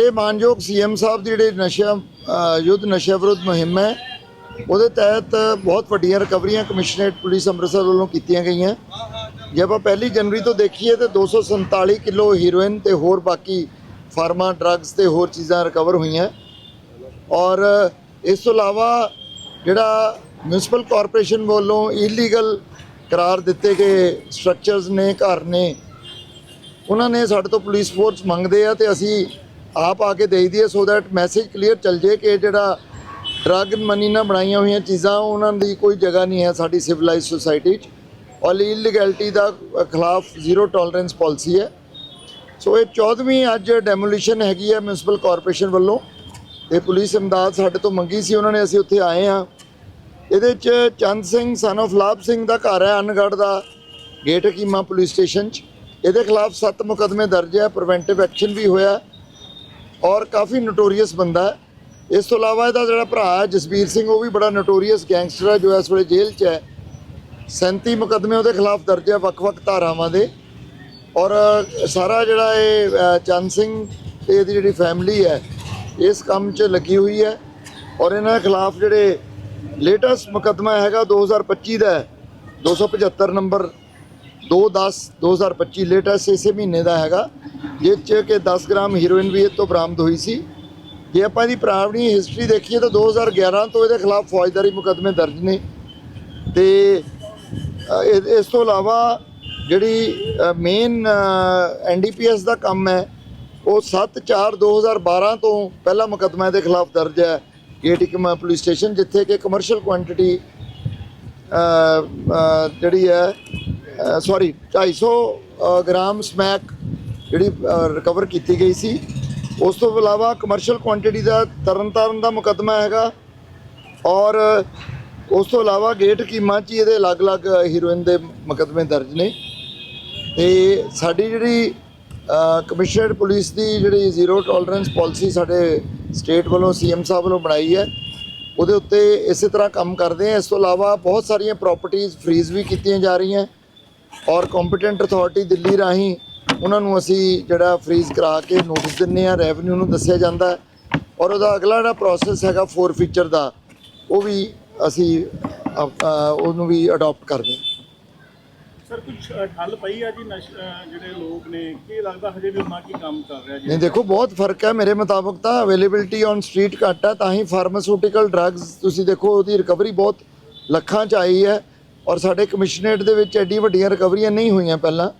ਤੇ ਮਾਨਯੋਗ ਸੀਐਮ ਸਾਹਿਬ ਦੀ ਜਿਹੜੇ ਨਸ਼ਾ ਯੁੱਧ ਨਸ਼ਾ ਵਿਰੋਧ ਮੁਹਿੰਮ ਹੈ, ਉਹਦੇ ਤਹਿਤ ਬਹੁਤ ਵੱਡੀਆਂ ਰਿਕਵਰੀਆਂ ਕਮਿਸ਼ਨਰੇਟ ਪੁਲਿਸ ਅੰਮ੍ਰਿਤਸਰ ਵੱਲੋਂ ਕੀਤੀਆਂ ਗਈਆਂ। ਜੇ ਆਪਾਂ ਪਹਿਲੀ ਜਨਵਰੀ ਤੋਂ ਦੇਖੀਏ ਤੇ 247 ਕਿਲੋ ਹੀਰੋਇਨ ਤੇ ਹੋਰ ਬਾਕੀ ਫਾਰਮਾ, ਡਰੱਗਸ ਤੇ ਹੋਰ ਚੀਜ਼ਾਂ ਰਿਕਵਰ ਹੋਈਆਂ। ਔਰ ਇਸ ਤੋਂ ਇਲਾਵਾ ਜਿਹੜਾ ਮਿਊਨਿਸਪਲ ਕਾਰਪੋਰੇਸ਼ਨ ਵੱਲੋਂ ਇਲੀਗਲ ਕਰਾਰ ਦਿੱਤੇ ਗਏ ਸਟਰਕਚਰਸ ਨੇ, ਘਰ ਨੇ, ਉਹਨਾਂ ਨੇ ਸਾਡੇ ਤੋਂ ਪੁਲਿਸ ਫੋਰਸ ਮੰਗਦੇ ਆ ਤੇ ਅਸੀਂ ਆਪ ਆ ਕੇ ਦੇਈ ਦਈਏ ਸੋ ਦੈਟ ਮੈਸੇਜ ਕਲੀਅਰ ਚੱਲ ਜੇ ਕਿ ਜਿਹੜਾ ਡਰੱਗ ਮਨੀ ਨਾਲ ਬਣਾਈਆਂ ਹੋਈਆਂ ਚੀਜ਼ਾਂ, ਉਹਨਾਂ ਦੀ ਕੋਈ ਜਗ੍ਹਾ ਨਹੀਂ ਹੈ ਸਾਡੀ ਸਿਵਲਾਈਜ਼ ਸੁਸਾਇਟੀ 'ਚ। ਔਰ ਇਲੀਗੈਲਿਟੀ ਦਾ ਖਿਲਾਫ ਜ਼ੀਰੋ ਟੋਲਰੈਂਸ ਪਾਲਿਸੀ ਹੈ। ਸੋ ਇਹ 14ਵੀਂ ਅੱਜ ਡੈਮੋਲੀਸ਼ਨ ਹੈਗੀ ਹੈ ਮਿਊਨਿਸਪਲ ਕਾਰਪੋਰੇਸ਼ਨ ਵੱਲੋਂ। ਤੇ ਪੁਲਿਸ ਇਮਦਾਦ ਸਾਡੇ ਤੋਂ ਮੰਗੀ ਸੀ, ਉਹਨਾਂ ਨੇ ਅਸੀਂ ਉੱਥੇ ਆਏ ਹਾਂ। ਇਹਦੇ ਚ ਚੰਦ ਸਿੰਘ ਸਨ of ਲਾਭ ਸਿੰਘ ਦਾ ਘਰ ਹੈ ਅਨਗੜ੍ਹ ਦਾ, ਗੇਟ ਕੀਮਾ ਪੁਲਿਸ ਸਟੇਸ਼ਨ ਚ। ਇਹਦੇ ਖਿਲਾਫ 7 ਮੁਕਦਮੇ ਦਰਜ ਹੈ ਪ੍ਰੀਵੈਂਟਿਵ ਐਕਸ਼ਨ ਵੀ ਹੋਇਆ। ਔਰ ਕਾਫੀ ਨੋਟੋਰੀਅਸ ਬੰਦਾ ਹੈ। ਇਸ ਤੋਂ ਇਲਾਵਾ ਇਹਦਾ ਜਿਹੜਾ ਭਰਾ ਹੈ ਜਸਬੀਰ ਸਿੰਘ, ਉਹ ਵੀ ਬੜਾ ਨੋਟੋਰੀਅਸ ਗੈਂਗਸਟਰ ਹੈ, ਜੋ ਇਸ ਵੇਲੇ ਜੇਲ੍ਹ 'ਚ ਹੈ। 37 ਮੁਕਦਮੇ ਉਹਦੇ ਖਿਲਾਫ ਦਰਜ ਹੈ, ਵੱਖ-ਵੱਖ ਧਾਰਾਵਾਂ ਦੇ। ਔਰ ਸਾਰਾ ਜਿਹੜਾ ਇਹ ਚੰਦ ਸਿੰਘ ਤੇ ਇਹਦੀ ਜਿਹੜੀ ਫੈਮਿਲੀ ਹੈ, ਇਸ ਕੰਮ 'ਚ ਲੱਗੀ ਹੋਈ ਹੈ। ਔਰ ਇਹਨਾਂ ਦੇ ਖਿਲਾਫ ਜਿਹੜੇ ਲੇਟੈਸਟ ਮੁਕੱਦਮਾ ਹੈਗਾ 2025 ਦਾ ਹੈ। 275 ਨੰਬਰ 210 2025 ਲੇਟੈਸਟ ਇਸੇ ਮਹੀਨੇ ਦਾ ਹੈਗਾ, ਜਿਸ 'ਚ ਕਿ 10 ਗ੍ਰਾਮ ਹੀਰੋਇਨ ਵੀ ਇਹ ਤੋਂ ਬਰਾਮਦ ਹੋਈ ਸੀ। ਜੇ ਆਪਾਂ ਇਹਦੀ ਪੁਰਾਣੀ ਹਿਸਟਰੀ ਦੇਖੀਏ ਤਾਂ 2011 ਤੋਂ ਇਹਦੇ ਖਿਲਾਫ ਫੌਜਦਾਰੀ ਮੁਕੱਦਮੇ ਦਰਜ ਨੇ। ਤੇ ਇਹ- ਇਸ ਤੋਂ ਇਲਾਵਾ ਜਿਹੜੀ ਮੇਨ ਐਨਡੀਪੀਐਸ ਦਾ ਕੰਮ ਹੈ, ਉਹ 7/4/2012 ਤੋਂ ਪਹਿਲਾ ਮੁਕੱਦਮਾ ਇਹਦੇ ਖਿਲਾਫ ਦਰਜ ਹੈ। ਗੇਟਿਕਮਾ ਪੁਲਿਸ ਸਟੇਸ਼ਨ ਜਿੱਥੇ ਕਿ ਕਮਰਸ਼ੀਅਲ ਕੁਆਂਟੀਟੀ ਜਿਹੜੀ ਹੈ ਸੌਰੀ 250 ਅ, ਗ੍ਰਾਮ ਸਮੈਕ ਜਿਹੜੀ ਰਿਕਵਰ ਕੀਤੀ ਗਈ ਸੀ। ਉਸ ਤੋਂ ਇਲਾਵਾ ਕਮਰਸ਼ੀਅਲ ਕੁਆਂਟੀਟੀ ਦਾ ਤਰਨਤਾਰਨ ਦਾ ਮੁਕੱਦਮਾ ਹੈਗਾ। ਔਰ ਉਸ ਤੋਂ ਇਲਾਵਾ ਗੇਟ ਕੀਮਾ 'ਚ ਹੀ ਇਹਦੇ ਅਲੱਗ-ਅਲੱਗ ਹੀਰੋਇਨ ਦੇ ਮੁਕੱਦਮੇ ਦਰਜ ਨੇ। ਤੇ ਸਾਡੀ ਜਿਹੜੀ ਕਮਿਸ਼ਨਰ ਪੁਲਿਸ ਦੀ ਜਿਹੜੀ ਜ਼ੀਰੋ ਟੋਲਰੈਂਸ ਪਾਲਿਸੀ ਸਾਡੇ ਸਟੇਟ ਵੱਲੋਂ ਸੀਐਮ ਸਾਹਿਬ ਵੱਲੋਂ ਬਣਾਈ ਹੈ। ਉਹਦੇ ਉੱਤੇ ਇਸੇ ਤਰ੍ਹਾਂ ਕੰਮ ਕਰਦੇ ਆ। ਇਸ ਤੋਂ ਇਲਾਵਾ ਬਹੁਤ ਸਾਰੀਆਂ ਪ੍ਰਾਪਰਟੀਆਂ ਫ੍ਰੀਜ਼ ਵੀ ਕੀਤੀਆਂ ਜਾ ਰਹੀਆਂ। ਔਰ ਕੰਪੀਟੈਂਟ ਅਥਾਰਟੀ ਦਿੱਲੀ ਰਾਹੀਂ ਉਹਨਾਂ ਨੂੰ ਅਸੀਂ ਜਿਹੜਾ ਫ੍ਰੀਜ਼ ਕਰਾ ਕੇ ਨੋਟਿਸ ਦਿੰਨੇ ਆ ਰੈਵਨਿਊ ਨੂੰ ਦੱਸਿਆ ਜਾਂਦਾ ਔਰ ਉਹਦਾ ਅਗਲਾ ਜਿਹੜਾ ਪ੍ਰੋਸੈਸ ਹੈਗਾ ਫੋਰ ਫੀਚਰ ਦਾ ਉਹ ਵੀ ਅਸੀਂ ਉਹਨੂੰ ਵੀ ਅਡਾਪਟ ਕਰਦੇ ਹਾਂ। ਸਰ ਕੁਝ ਠੱਲ ਪਈ ਆ ਜੀ ਜਿਹੜੇ ਲੋਕ ਨੇ? ਕੀ ਲੱਗਦਾ ਹਜੇ ਵੀ ਉਹਨਾਂ ਕੀ ਕੰਮ ਕਰ ਰਿਹਾ ਜੀ? ਨਹੀਂ ਦੇਖੋ ਬਹੁਤ ਫ਼ਰਕ ਹੈ। ਮੇਰੇ ਮੁਤਾਬਕ ਤਾਂ ਅਵੇਲੇਬਿਲਟੀ ਔਨ ਸਟਰੀਟ ਘੱਟ ਹੈ ਤਾਂ ਹੀ ਫਾਰਮਾਸਿਊਟੀਕਲ ਡਰੱਗਸ ਤੁਸੀਂ ਦੇਖੋ ਉਹਦੀ ਰਿਕਵਰੀ ਬਹੁਤ ਲੱਖਾਂ ਚ ਆਈ ਹੈ। ਔਰ ਸਾਡੇ ਕਮਿਸ਼ਨਰੇਟ ਦੇ ਵਿੱਚ ਐਡੀ ਵੱਡੀਆਂ ਰਿਕਵਰੀਆਂ ਨਹੀਂ ਹੋਈਆਂ ਪਹਿਲਾਂ।